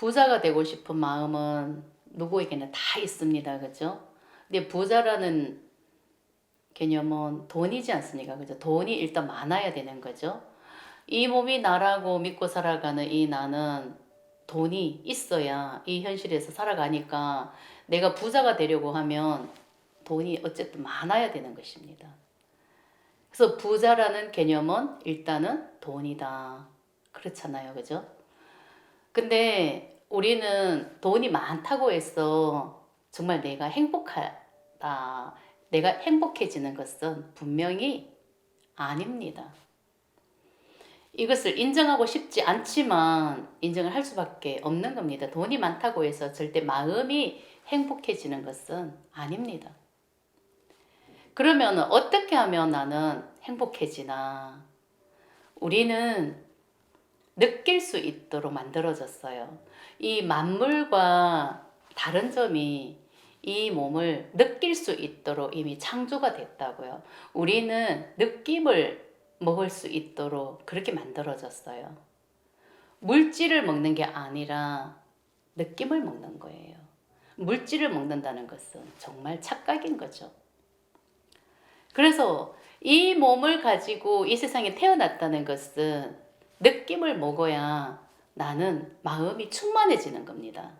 부자가 되고 싶은 마음은 누구에게나 다 있습니다. 그죠? 근데 부자라는 개념은 돈이지 않습니까? 그죠? 돈이 일단 많아야 되는 거죠. 이 몸이 나라고 믿고 살아가는 이 나는 돈이 있어야 이 현실에서 살아가니까 내가 부자가 되려고 하면 돈이 어쨌든 많아야 되는 것입니다. 그래서 부자라는 개념은 일단은 돈이다. 그렇잖아요. 그죠? 근데 우리는 돈이 많다고 해서 정말 내가 행복하다. 내가 행복해지는 것은 분명히 아닙니다. 이것을 인정하고 싶지 않지만 인정을 할 수밖에 없는 겁니다. 돈이 많다고 해서 절대 마음이 행복해지는 것은 아닙니다. 그러면 어떻게 하면 나는 행복해지나? 우리는 느낄 수 있도록 만들어졌어요. 이 만물과 다른 점이 이 몸을 느낄 수 있도록 이미 창조가 됐다고요. 우리는 느낌을 먹을 수 있도록 그렇게 만들어졌어요. 물질을 먹는 게 아니라 느낌을 먹는 거예요. 물질을 먹는다는 것은 정말 착각인 거죠. 그래서 이 몸을 가지고 이 세상에 태어났다는 것은 느낌을 먹어야 나는 마음이 충만해지는 겁니다.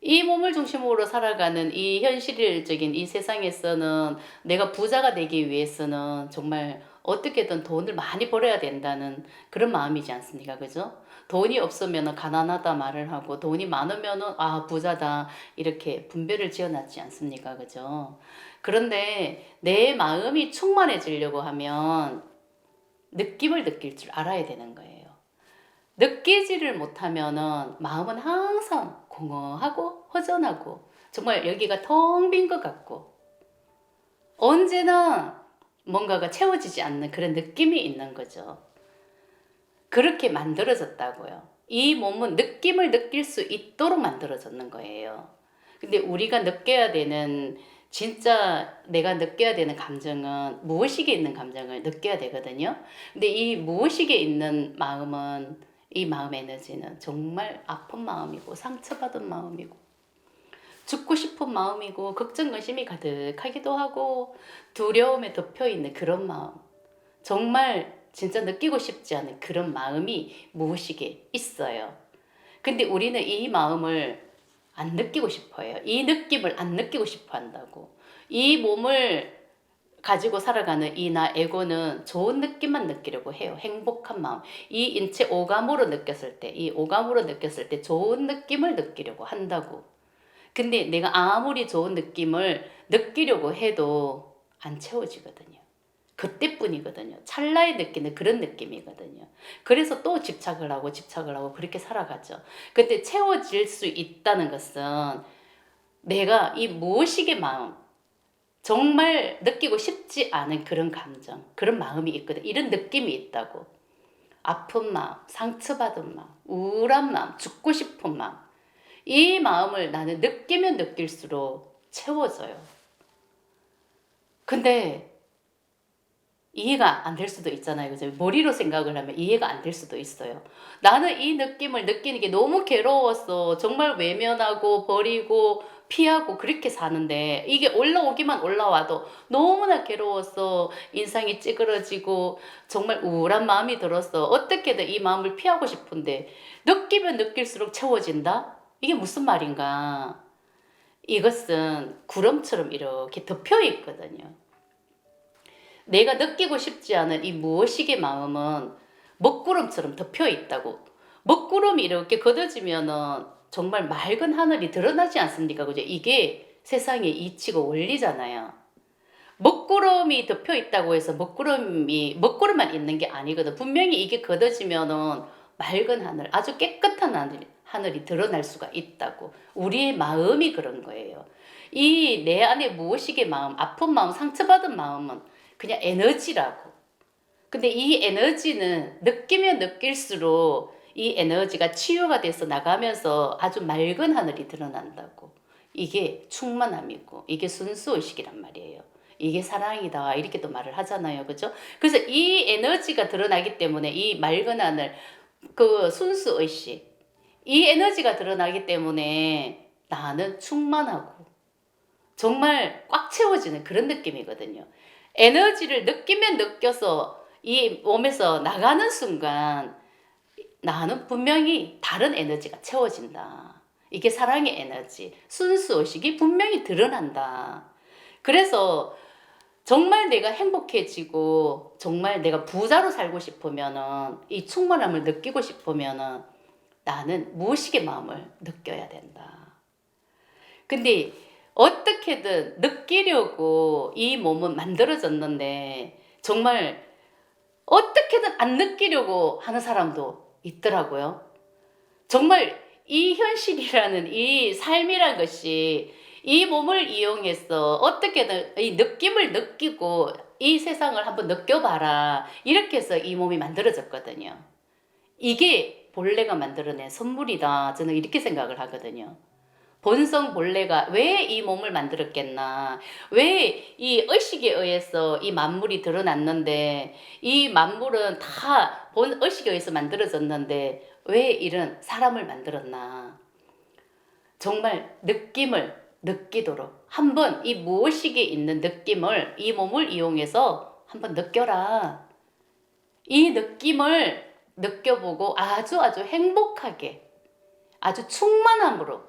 이 몸을 중심으로 살아가는 이 현실적인 이 세상에서는 내가 부자가 되기 위해서는 정말 어떻게든 돈을 많이 벌어야 된다는 그런 마음이지 않습니까? 그죠? 돈이 없으면 가난하다 말을 하고 돈이 많으면 아 부자다 이렇게 분별을 지어놨지 않습니까? 그죠? 그런데 내 마음이 충만해지려고 하면 느낌을 느낄 줄 알아야 되는 거예요. 느끼지를 못하면은 마음은 항상 공허하고 허전하고 정말 여기가 텅 빈 것 같고 언제나 뭔가가 채워지지 않는 그런 느낌이 있는 거죠. 그렇게 만들어졌다고요. 이 몸은 느낌을 느낄 수 있도록 만들어졌는 거예요. 근데 우리가 느껴야 되는 진짜 내가 느껴야 되는 감정은 무의식에 있는 감정을 느껴야 되거든요. 근데 이 무의식에 있는 마음은 이 마음 에너지는 정말 아픈 마음이고 상처받은 마음이고 죽고 싶은 마음이고 걱정 의심이 가득하기도 하고 두려움에 덮여 있는 그런 마음. 정말 진짜 느끼고 싶지 않은 그런 마음이 무의식에 있어요. 근데 우리는 이 마음을 안 느끼고 싶어요. 이 느낌을 안 느끼고 싶어 한다고. 이 몸을 가지고 살아가는 이 나 에고는 좋은 느낌만 느끼려고 해요. 행복한 마음. 이 인체 오감으로 느꼈을 때, 이 오감으로 느꼈을 때 좋은 느낌을 느끼려고 한다고. 근데 내가 아무리 좋은 느낌을 느끼려고 해도 안 채워지거든요. 그때뿐이거든요. 찰나에 느끼는 그런 느낌이거든요. 그래서 또 집착을 하고 집착을 하고 그렇게 살아가죠. 근데 채워질 수 있다는 것은 내가 이 무의식의 마음, 정말 느끼고 싶지 않은 그런 감정, 그런 마음이 있거든. 이런 느낌이 있다고. 아픈 마음, 상처받은 마음, 우울한 마음, 죽고 싶은 마음. 이 마음을 나는 느끼면 느낄수록 채워져요. 근데 이해가 안 될 수도 있잖아요. 그죠? 머리로 생각을 하면 이해가 안 될 수도 있어요. 나는 이 느낌을 느끼는 게 너무 괴로웠어. 정말 외면하고 버리고 피하고 그렇게 사는데 이게 올라오기만 올라와도 너무나 괴로웠어. 인상이 찌그러지고 정말 우울한 마음이 들었어. 어떻게든 이 마음을 피하고 싶은데 느끼면 느낄수록 채워진다? 이게 무슨 말인가? 이것은 구름처럼 이렇게 덮여 있거든요. 내가 느끼고 싶지 않은 이 무엇이의 마음은 먹구름처럼 덮여 있다고. 먹구름이 이렇게 걷어지면은 정말 맑은 하늘이 드러나지 않습니까? 그죠? 이게 세상의 이치고 원리잖아요. 먹구름이 덮여 있다고 해서 먹구름이 먹구름만 있는 게 아니거든. 분명히 이게 걷어지면은 맑은 하늘, 아주 깨끗한 하늘, 하늘이 드러날 수가 있다고. 우리의 마음이 그런 거예요. 이 내 안에 무엇이의 마음, 아픈 마음, 상처받은 마음은 그냥 에너지라고. 근데 이 에너지는 느끼면 느낄수록 이 에너지가 치유가 돼서 나가면서 아주 맑은 하늘이 드러난다고. 이게 충만함이고, 이게 순수의식이란 말이에요. 이게 사랑이다. 이렇게 또 말을 하잖아요. 그죠? 그래서 이 에너지가 드러나기 때문에 이 맑은 하늘, 그 순수의식, 이 에너지가 드러나기 때문에 나는 충만하고 정말 꽉 채워지는 그런 느낌이거든요. 에너지를 느끼면 느껴서 이 몸에서 나가는 순간 나는 분명히 다른 에너지가 채워진다. 이게 사랑의 에너지, 순수 의식이 분명히 드러난다. 그래서 정말 내가 행복해지고 정말 내가 부자로 살고 싶으면은 이 충만함을 느끼고 싶으면은 나는 무의식의 마음을 느껴야 된다. 근데 어떻게든 느끼려고 이 몸은 만들어졌는데 정말 어떻게든 안 느끼려고 하는 사람도 있더라고요. 정말 이 현실이라는 이 삶이란 것이 이 몸을 이용해서 어떻게든 이 느낌을 느끼고 이 세상을 한번 느껴봐라. 이렇게 해서 이 몸이 만들어졌거든요. 이게 본래가 만들어낸 선물이다. 저는 이렇게 생각을 하거든요. 본성 본래가 왜 이 몸을 만들었겠나? 왜 이 의식에 의해서 이 만물이 드러났는데 이 만물은 다 본 의식에 의해서 만들어졌는데 왜 이런 사람을 만들었나? 정말 느낌을 느끼도록 한번 이 무의식에 있는 느낌을 이 몸을 이용해서 한번 느껴라. 이 느낌을 느껴보고 아주 아주 행복하게 아주 충만함으로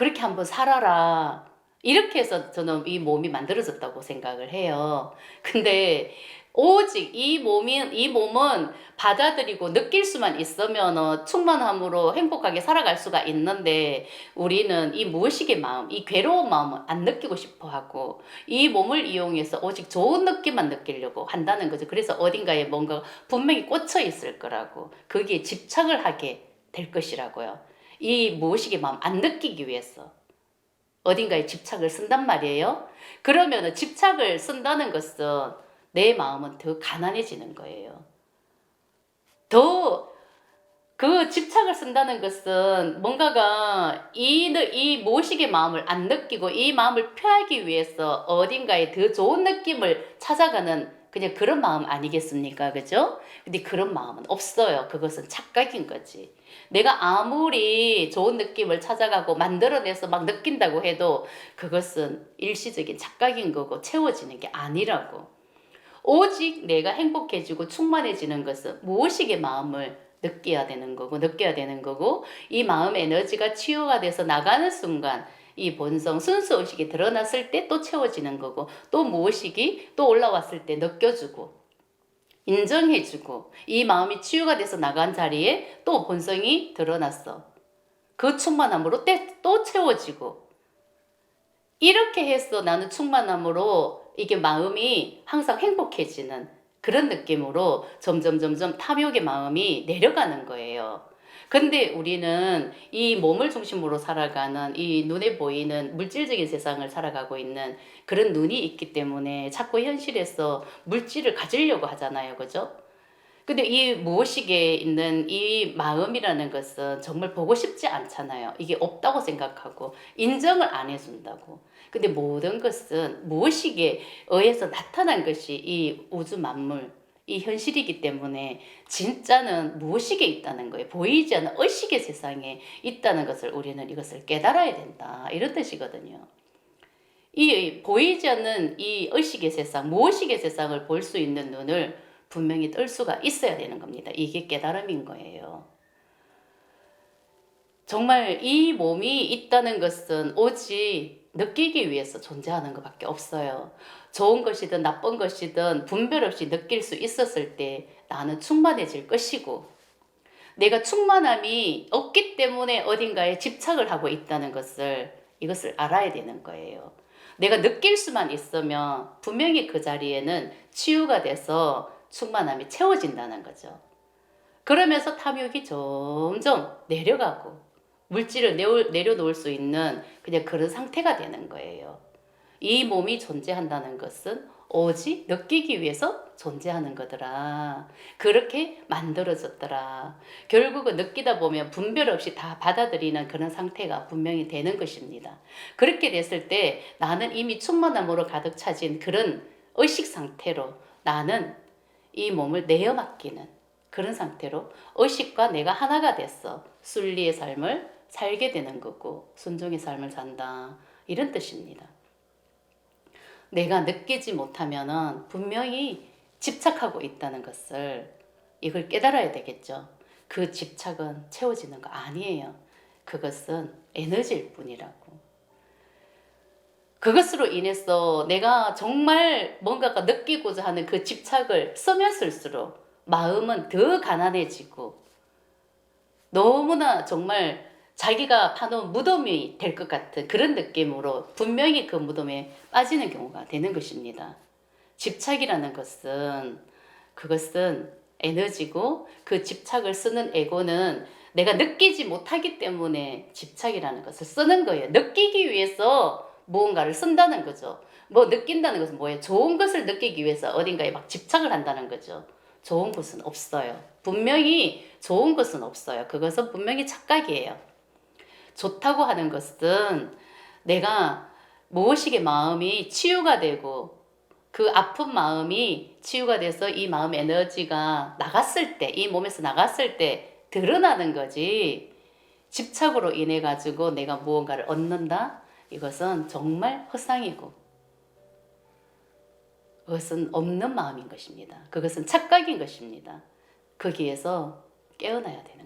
그렇게 한번 살아라. 이렇게 해서 저는 이 몸이 만들어졌다고 생각을 해요. 근데 오직 이 몸이 이 몸은 받아들이고 느낄 수만 있으면 충만함으로 행복하게 살아갈 수가 있는데 우리는 이 무의식의 마음, 이 괴로운 마음을 안 느끼고 싶어 하고 이 몸을 이용해서 오직 좋은 느낌만 느끼려고 한다는 거죠. 그래서 어딘가에 뭔가 분명히 꽂혀 있을 거라고 거기에 집착을 하게 될 것이라고요. 이 무의식의 마음 안 느끼기 위해서 어딘가에 집착을 쓴단 말이에요. 그러면 집착을 쓴다는 것은 내 마음은 더 가난해지는 거예요. 더 그 집착을 쓴다는 것은 뭔가가 이, 이 무의식의 마음을 안 느끼고 이 마음을 표하기 위해서 어딘가에 더 좋은 느낌을 찾아가는 그냥 그런 마음 아니겠습니까? 그죠? 근데 그런 마음은 없어요. 그것은 착각인 거지. 내가 아무리 좋은 느낌을 찾아가고 만들어내서 막 느낀다고 해도 그것은 일시적인 착각인 거고 채워지는 게 아니라고. 오직 내가 행복해지고 충만해지는 것은 무의식의 마음을 느껴야 되는 거고 느껴야 되는 거고 이 마음 에너지가 치유가 돼서 나가는 순간 이 본성 순수 의식이 드러났을 때 또 채워지는 거고 또 무의식이 또 올라왔을 때 느껴주고 인정해주고 이 마음이 치유가 돼서 나간 자리에 또 본성이 드러났어. 그 충만함으로 또 채워지고 이렇게 해서 나는 충만함으로 이게 마음이 항상 행복해지는 그런 느낌으로 점점 점점 탐욕의 마음이 내려가는 거예요. 근데 우리는 이 몸을 중심으로 살아가는 이 눈에 보이는 물질적인 세상을 살아가고 있는 그런 눈이 있기 때문에 자꾸 현실에서 물질을 가지려고 하잖아요. 그죠? 근데 이 무의식에 있는 이 마음이라는 것은 정말 보고 싶지 않잖아요. 이게 없다고 생각하고 인정을 안 해준다고. 근데 모든 것은 무의식에 의해서 나타난 것이 이 우주 만물, 이 현실이기 때문에 진짜는 무의식에 있다는 거예요. 보이지 않는 의식의 세상에 있다는 것을 우리는 이것을 깨달아야 된다. 이런 뜻이거든요. 이 보이지 않는 이 의식의 세상, 무의식의 세상을 볼 수 있는 눈을 분명히 뜰 수가 있어야 되는 겁니다. 이게 깨달음인 거예요. 정말 이 몸이 있다는 것은 오직 느끼기 위해서 존재하는 것밖에 없어요. 좋은 것이든 나쁜 것이든 분별 없이 느낄 수 있었을 때 나는 충만해질 것이고 내가 충만함이 없기 때문에 어딘가에 집착을 하고 있다는 것을 이것을 알아야 되는 거예요. 내가 느낄 수만 있으면 분명히 그 자리에는 치유가 돼서 충만함이 채워진다는 거죠. 그러면서 탐욕이 점점 내려가고 물질을 내려놓을 수 있는 그냥 그런 상태가 되는 거예요. 이 몸이 존재한다는 것은 오직 느끼기 위해서 존재하는 거더라. 그렇게 만들어졌더라. 결국은 느끼다 보면 분별 없이 다 받아들이는 그런 상태가 분명히 되는 것입니다. 그렇게 됐을 때 나는 이미 충만함으로 가득 차진 그런 의식 상태로 나는 이 몸을 내어 맡기는 그런 상태로 의식과 내가 하나가 됐어. 순리의 삶을 살게 되는 거고 순종의 삶을 산다. 이런 뜻입니다. 내가 느끼지 못하면은 분명히 집착하고 있다는 것을 이걸 깨달아야 되겠죠. 그 집착은 채워지는 거 아니에요. 그것은 에너지일 뿐이라고. 그것으로 인해서 내가 정말 뭔가가 느끼고자 하는 그 집착을 쓰면 쓸수록 마음은 더 가난해지고 너무나 정말 자기가 파놓은 무덤이 될 것 같은 그런 느낌으로 분명히 그 무덤에 빠지는 경우가 되는 것입니다. 집착이라는 것은 그것은 에너지고 그 집착을 쓰는 에고는 내가 느끼지 못하기 때문에 집착이라는 것을 쓰는 거예요. 느끼기 위해서 무언가를 쓴다는 거죠. 뭐 느낀다는 것은 뭐예요? 좋은 것을 느끼기 위해서 어딘가에 막 집착을 한다는 거죠. 좋은 것은 없어요. 분명히 좋은 것은 없어요. 그것은 분명히 착각이에요. 좋다고 하는 것은 내가 무엇이게 마음이 치유가 되고 그 아픈 마음이 치유가 돼서 이 마음 에너지가 나갔을 때, 이 몸에서 나갔을 때 드러나는 거지. 집착으로 인해 가지고 내가 무언가를 얻는다? 이것은 정말 허상이고 그것은 없는 마음인 것입니다. 그것은 착각인 것입니다. 거기에서 깨어나야 것입니다.